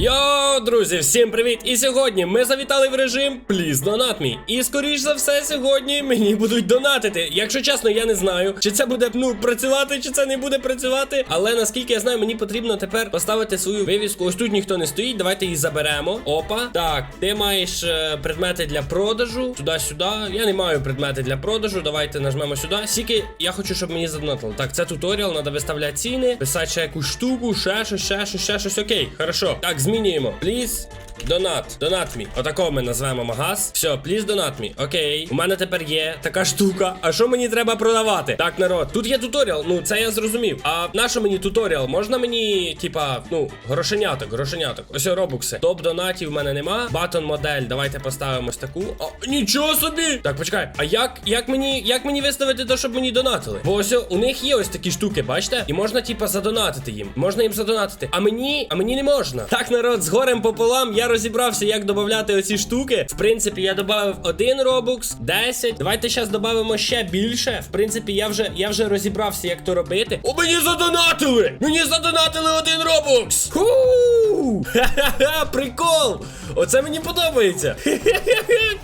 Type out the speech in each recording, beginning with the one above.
Йоу, друзі, всім привіт! І сьогодні ми завітали в режим Please Donate Me. І скоріш за все, сьогодні мені будуть донатити. Якщо чесно, я не знаю, чи це буде ну працювати, чи це не буде працювати. Але наскільки я знаю, мені потрібно тепер поставити свою вивіску. Ось тут ніхто не стоїть. Давайте її заберемо. Опа. Так, ти маєш е, предмети для продажу. Туди-сюди. Я не маю предмети для продажу. Давайте нажмемо сюди. Сіки, я хочу, щоб мені задонатили. Так, це туторіал, треба виставляти ціни, писати ще якусь штуку, ще щось, ще щось, ще щось. Окей, хорошо. Так, змінюємо. Please Донат, донат мі. Отакого ми назвемо магаз. Все, пліз донат мі. Окей. У мене тепер є така штука. А що мені треба продавати? Так, народ, тут є туторіал. Ну, це я зрозумів. А на що мені туторіал? Можна мені, типа, ну, грошеняток, грошеняток. Ось робукси. Топ донатів в мене нема. Батон модель. Давайте поставимо ось таку. О, нічого собі! Так, почекай. А як, як мені, як мені виставити то, щоб мені донатили? Бо ось у них є ось такі штуки, бачите? І можна, типа, задонатити їм. Можна їм задонатити. А мені, а мені не можна. Так, народ, з горем пополам. Я розібрався, як додати оці штуки. В принципі, я додав один робукс, 10. Давайте зараз додамо ще більше. В принципі, я вже я вже розібрався, як то робити. О, мені задонатили! Мені задонатили один робукс! Ху! Ха-ха-ха, прикол! Оце мені подобається.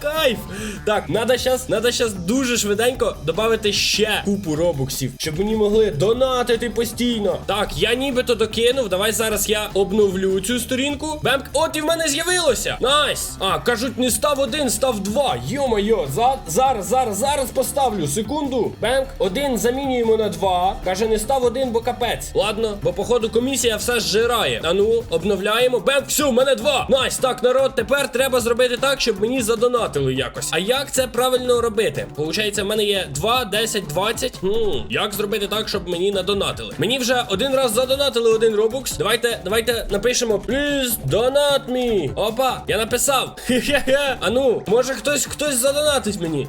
Кайф! Так, надо щас, надо щас дуже швиденько додати ще купу робуксів, щоб мені могли донатити постійно. Так, я нібито докинув. Давай зараз я обновлю цю сторінку. Бемк, от і в мене з'явилося. Найс! А, кажуть, не став один, став два. Йо-моє, за, зараз, зараз, зараз поставлю. Секунду. Бемк, один замінюємо на два. Каже, не став один, бо капець. Ладно, бо походу комісія все зжирає. А ну, обновляємо. Бемк, все, в мене два. Найс, так, народ, тепер треба зробити так, щоб мені задонатили якось. А як це правильно робити? Получається, в мене є 2, 10, 20. Хм, як зробити так, щоб мені надонатили? Мені вже один раз задонатили один робукс. Давайте, давайте напишемо Please donate me. Опа, я написав. Хе-хе-хе. А ну, може хтось хтось задонатить мені.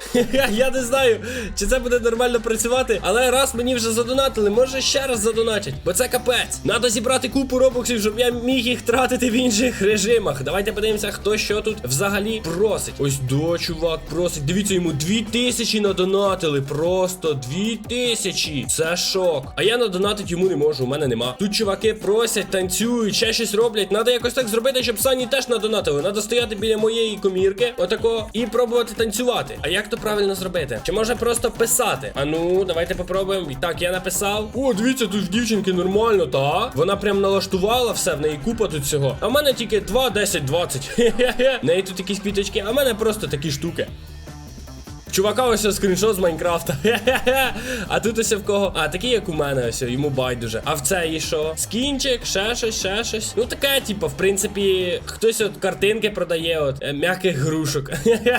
Я не знаю, чи це буде нормально працювати. Але раз мені вже задонатили, може ще раз задонатять. Бо це капець. Надо зібрати купу робоксів, щоб я міг їх тратити в інших режимах. Давайте подивимося, хто що тут взагалі просить. Ось до чувак просить. Дивіться, йому дві тисячі надонатили. Просто дві тисячі. Це шок. А я надонатити йому не можу, у мене нема. Тут чуваки просять, танцюють, ще щось роблять. Надо якось так зробити, щоб сані теж надонатили. Надо стояти біля моєї комірки, отако, і пробувати танцювати. А як то правильно зробити? Чи може просто писати? А ну, давайте попробуємо. Так, я написав. О, дивіться, тут дівчинки нормально, та? Вона прям налаштувала все, в неї купа тут всього. А в мене тільки 2, 10, 20. Хе-хе-хе. В неї тут якісь квіточки, а в мене просто такі штуки. Чувака, ось скріншот з Майнкрафта. А тут ось в кого. А, такий, як у мене, ось, йому байдуже. А в це і що? Скінчик, ще щось, ще щось. Ну таке, типу, в принципі, хтось от картинки продає, от е, м'яких грушок.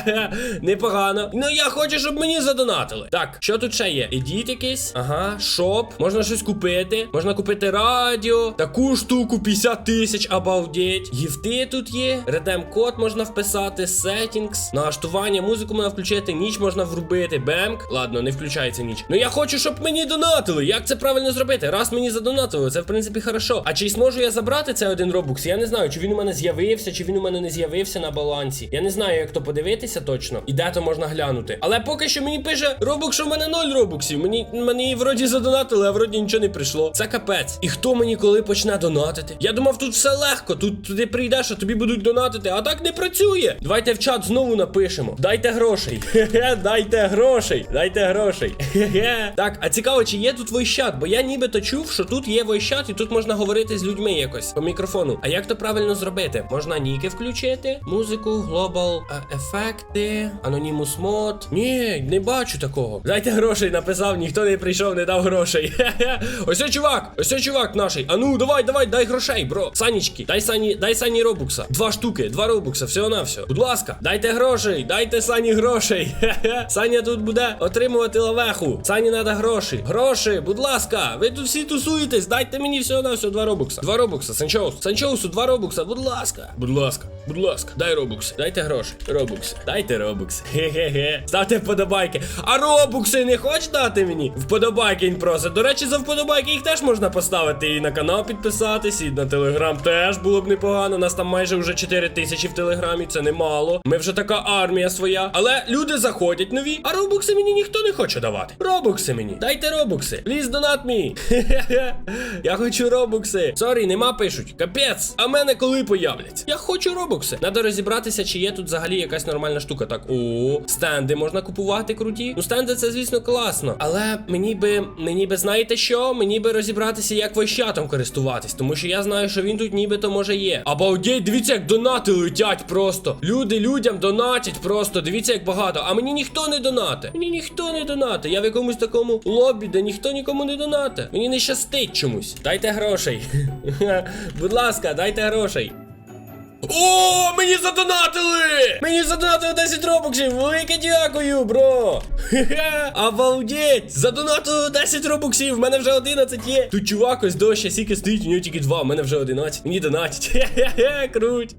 Непогано. Ну я хочу, щоб мені задонатили. Так, що тут ще є? Ідіть якийсь. Ага, шоп. Можна щось купити. Можна купити радіо. Таку штуку 50 тисяч, обалдеть. Гіфти тут є. Редем код можна вписати. Settings. Налаштування, музику можна включити. Ніч можна врубити. Бемк. Ладно, не включається ніч. Ну я хочу, щоб мені донатили. Як це правильно зробити? Раз мені задонатили, це в принципі хорошо. А чи зможу я забрати цей один робукс? Я не знаю, чи він у мене з'явився, чи він у мене не з'явився на балансі. Я не знаю, як то подивитися точно. І де то можна глянути. Але поки що мені пише робукс, що в мене 0 робуксів. Мені мені вроді задонатили, а вроді нічого не прийшло. Це капець. І хто мені коли почне донатити? Я думав, тут все легко. Тут туди прийдеш, а тобі будуть донатити. А так не працює. Давайте в чат знову напишемо. Дайте грошей. Дайте грошей. Дайте грошей. Так, а цікаво, чи є тут войщат? Бо я нібито чув, що тут є войщат, і тут можна говорити з людьми якось по мікрофону. А як то правильно зробити? Можна ніки включити, музику, глобал е, ефекти, анонімус мод. Ні, не бачу такого. Дайте грошей, написав, ніхто не прийшов, не дав грошей. Ось о, чувак, ось о, чувак наший. А ну, давай, давай, дай грошей, бро. Санічки, дай сані, дай сані робукса. Два штуки, два робукса, всього на все. Будь ласка, дайте грошей, дайте сані грошей. Хе-хе. Саня тут буде отримувати лавеху. Сані треба гроші. Гроші, будь ласка, ви тут всі тусуєтесь. Дайте мені всього на все два робукса. Два робукса, Санчоус. Санчоусу, два робукса, будь ласка. Будь ласка, будь ласка, дай робукси. Дайте гроші. Робукси. Дайте робукси. Хе-хе-хе. Ставте вподобайки. А робукси не хочеш дати мені? Вподобайки він просить. До речі, за вподобайки їх теж можна поставити. І на канал підписатись, і на телеграм теж було б непогано. Нас там майже вже 4 тисячі в телеграмі, це немало. Ми вже така армія своя. Але люди заходять. Приходять нові, а робокси мені ніхто не хоче давати. Робокси мені. Дайте робокси. Please donate me. Я хочу робокси. Сорі, нема пишуть. Капець. А мене коли появляться? Я хочу робокси. Надо розібратися, чи є тут взагалі якась нормальна штука. Так, о, стенди можна купувати круті. Ну, стенди це, звісно, класно. Але мені би, мені би, знаєте що? Мені би розібратися, як войщатом користуватись. Тому що я знаю, що він тут нібито може є. Обалдеть, дивіться, як донати летять просто. Люди людям донатять просто. Дивіться, як багато. А мені ніхто не донате. Мені ніхто не донате. Я в якомусь такому лобі, де ніхто нікому не донате. Мені не щастить чомусь. Дайте грошей. Будь ласка, дайте грошей. О, мені задонатили! Мені задонатили 10 робоксів! Велике дякую, бро! Обалдеть! Задонатили 10 робоксів! В мене вже 11 є! Тут чувак ось дощ, сіки стоїть, у нього тільки 2, в мене вже 11. Мені донатять. Хе-хе-хе, круть!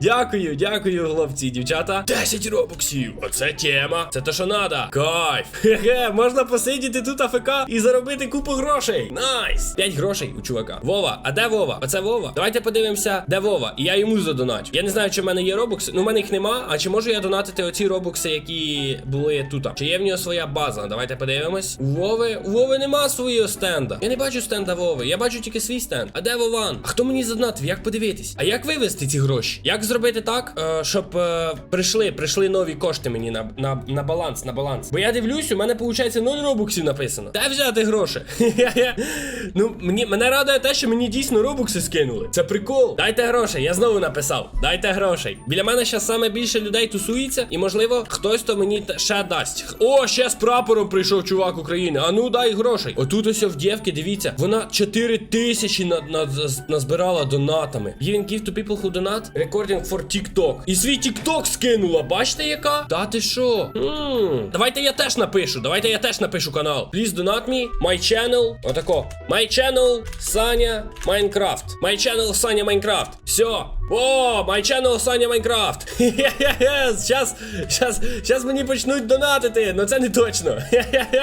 Дякую, дякую, хлопці дівчата. 10 робоксів! Оце тема! Це те, що надо! Кайф! Хе-хе, можна посидіти тут АФК і заробити купу грошей! Найс! 5 грошей у чувака. Вова, а де Вова? Оце Вова. Давайте подивимося, де Вова. І я йому задоначу. Я не знаю, чи в мене є робокси. Ну, в мене їх нема. А чи можу я донатити оці робокси, які були тут? Чи є в нього своя база? Давайте подивимось. У Вови, Вови нема свого стенда. Я не бачу стенда Вови. Я бачу тільки свій стенд. А де Вован? А хто мені задонатив? Як подивитись? А як вивести ці гроші? Як зробити так, е, щоб е, прийшли, прийшли нові кошти мені на, на, на баланс, на баланс? Бо я дивлюсь, у мене виходить 0 робоксів написано. Де взяти гроші? ну, мені мене радує те, що мені дійсно робокси скинули. Це прикол. Дайте гроші, я знову написав. Дайте грошей. Біля мене зараз саме більше людей тусується, і можливо хтось то мені ще дасть. О, ще з прапором прийшов чувак України. А ну дай грошей. Отут ось в дівки, дивіться, вона 4 тисячі на, на, назбирала донатами. Giving gift to people who donate, recording for TikTok. І свій TikTok скинула. Бачите, яка? Та ти що? М, Давайте я теж напишу. Давайте я теж напишу канал. Please donate me, my channel. Отако. My channel, Саня Майнкрафт. My channel, Саня Майнкрафт. Все. О, my channel, Саня Майнкрафт. Щас, щас, щас мені почнуть донатити, но це не точно.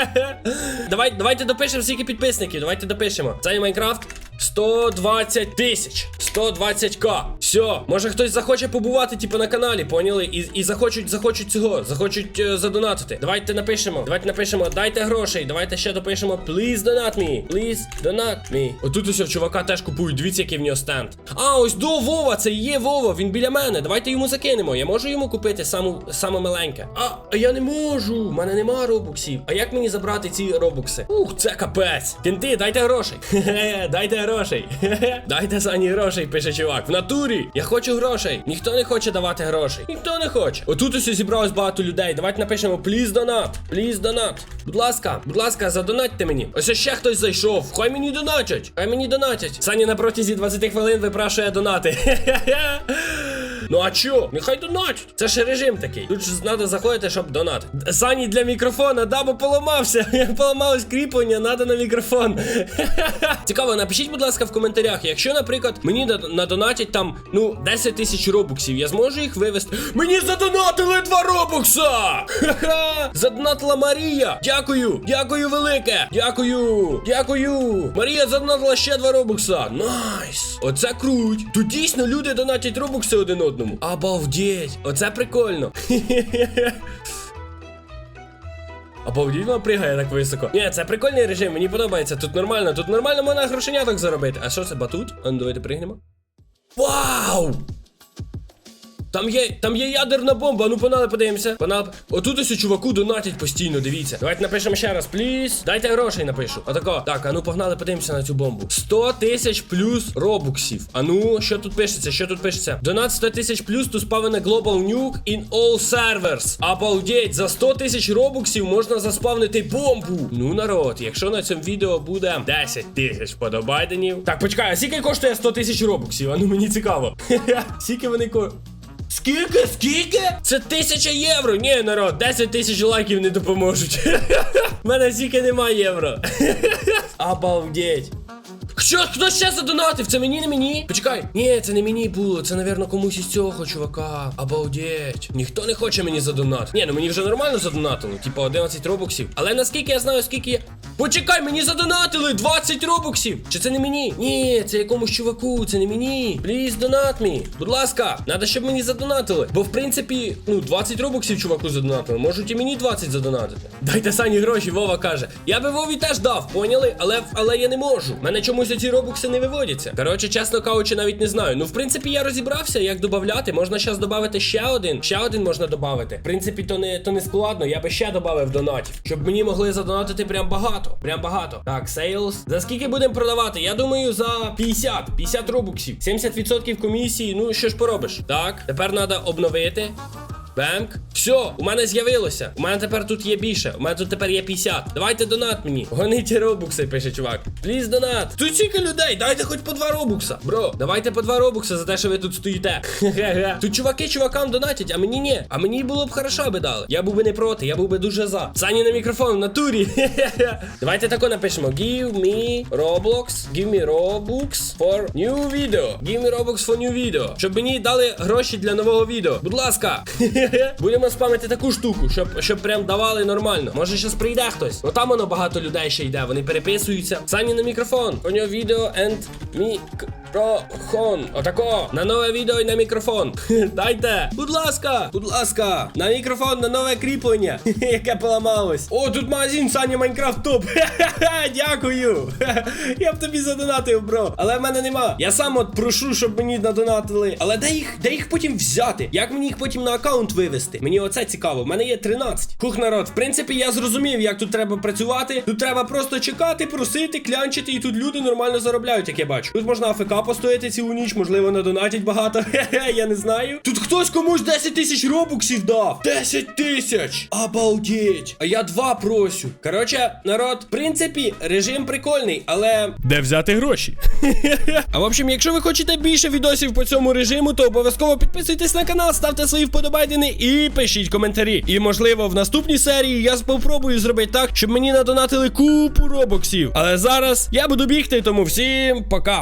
Давай, давайте допишемо скільки підписників. Давайте допишемо. Саня Майнкрафт. 120 тисяч. 120к. Все, може хтось захоче побувати, типу, на каналі, поняли? І, і захочуть, захочуть цього, захочуть е, задонатити. Давайте напишемо. Давайте напишемо, дайте грошей. Давайте ще допишемо. Please donate me. Please donate me. Отут ось чувака теж купують. Дивіться, який в нього стенд. А, ось до Вова, це є Вова. Він біля мене. Давайте йому закинемо. Я можу йому купити саму, саме маленьке. А, а я не можу. У мене нема робоксів. А як мені забрати ці робокси? Ух, це капець. Кінти, дайте грошей. Хе-хе, дайте грошей. Хе-хе. Дайте Сані грошей, пише чувак. В натурі. Я хочу грошей. Ніхто не хоче давати грошей. Ніхто не хоче. Отут усі зібралось багато людей. Давайте напишемо please donate. Please donate. Будь ласка, будь ласка, задонатьте мені. Ось ще хтось зайшов. Хай мені донатять. Хай мені донатять. Саня на протязі 20 хвилин випрашує донати. Ну а чо? Нехай донатять. Це ж режим такий. Тут ж треба заходити, щоб донати. Сані для мікрофона, да, бо поламався. Поламалось кріплення, надо на мікрофон. Цікаво, напишіть, будь ласка, в коментарях, якщо, наприклад, мені надонатять там, ну, 10 тисяч робоксів, я зможу їх вивести. Мені задонатили два робокса! Ха-ха! Задонатила Марія! Дякую! Дякую велике! Дякую! Дякую! Марія задонатила ще два робокса! Найс! Оце круть! Тут дійсно люди донатять робокси один одному. Обалдеть! Оце прикольно! Обалдіть пригає так високо. Ні, це прикольний режим, мені подобається. Тут нормально, тут нормально можна грошеняток заробити. А що це батут? А ну давайте пригнемо. Вау! Там є, там є ядерна бомба, ну панали подивимося. Панал, отут ось чуваку донатять постійно, дивіться. Давайте напишемо ще раз, пліс. Дайте грошей напишу. Отако. Так, а ну погнали, подивимося на цю бомбу. 100 тисяч плюс робуксів. А ну, що тут пишеться? Що тут пишеться? Донат 100 тисяч плюс spawn a global nuke in all servers. Обалдеть, за 100 тисяч робуксів можна заспавнити бомбу. Ну, народ, якщо на цьому відео буде 10 тисяч подобайденів. Так, почекай, а скільки коштує 100 тисяч робуксів? А ну мені цікаво. Скільки вони ко. Скільки? Скільки? Це тисяча євро. Ні, народ, 10 тисяч лайків не допоможуть. У мене стільки немає євро. Обалдеть. Що, хто ще задонатив? Це мені, не мені? Почекай. Ні, це не мені було, це, напевно, комусь із цього чувака. Обалдеть. Ніхто не хоче мені задонатити. Ні, ну мені вже нормально задонатили, типу 11 робоксів. Але наскільки я знаю, скільки я. Почекай, мені задонатили 20 робоксів. Чи це не мені? Ні, це якомусь чуваку, це не мені. Пліз, донат мені. Будь ласка, треба, щоб мені задонатили. Бо в принципі, ну, 20 робоксів чуваку задонатили. Можуть і мені 20 задонатити. Дайте Сані гроші, Вова каже. Я би Вові теж дав, поняли? Але, але я не можу. Мене чомусь оці робокси не виводяться. Коротше, чесно кажучи, навіть не знаю. Ну, в принципі, я розібрався, як додати. Можна зараз додати ще один. Ще один можна додати. В принципі, то не, то не складно. Я би ще додав донатів. Щоб мені могли задонатити прям багато. Прям багато. Так, сейлс. За скільки будемо продавати? Я думаю, за 50. 50 робоксів. 70% комісії. Ну, що ж поробиш? Так, тепер треба обновити. Бенк. Все, у мене з'явилося. У мене тепер тут є більше. У мене тут тепер є 50. Давайте донат мені. Гоніть робукси, пише чувак. Пліз донат. Тут стільки людей, дайте хоч по два робукса. Бро, давайте по два робукса за те, що ви тут стоїте. Хе-хе. Тут чуваки чувакам донатять, а мені ні. А мені було б хорошо би дали. Я був би не проти, я був би дуже за. Сані на мікрофон в натурі. Давайте тако напишемо. Give me Roblox. Give me Robux for new video. Give me Robux for new video. Щоб мені дали гроші для нового відео. Будь ласка. Будемо спамити таку штуку, щоб, щоб прям давали нормально. Може, щось прийде хтось. Ну там воно багато людей ще йде, вони переписуються. Сані на мікрофон. У нього відео and мікрофон. Отако. На нове відео і на мікрофон. Дайте. Будь ласка, будь ласка. На мікрофон, на нове кріплення, яке поламалось. О, тут магазин Саня Майнкрафт топ. Дякую. Я б тобі задонатив, бро. Але в мене нема. Я сам от прошу, щоб мені надонатили. Але де їх, де їх потім взяти? Як мені їх потім на аккаунт вивести? Мені оце цікаво. В мене є 13. Хух, народ. В принципі, я зрозумів, як тут треба працювати. Тут треба просто чекати, просити, клянчити, і тут люди нормально заробляють, як я бачу. Тут можна АФК постояти цілу ніч, можливо, надонатять багато. Хе-хе, я не знаю. Тут хтось комусь 10 тисяч робуксів дав. 10 тисяч! Обалдеть! А я два просю. Коротше, народ, в принципі, режим прикольний, але. Де взяти гроші? а в общем, якщо ви хочете більше відосів по цьому режиму, то обов'язково підписуйтесь на канал, ставте свої вподобайдени і пишіть коментарі. І можливо, в наступній серії я спробую зробити так, щоб мені надонатили купу робоксів. Але зараз я буду бігти, тому всім пока.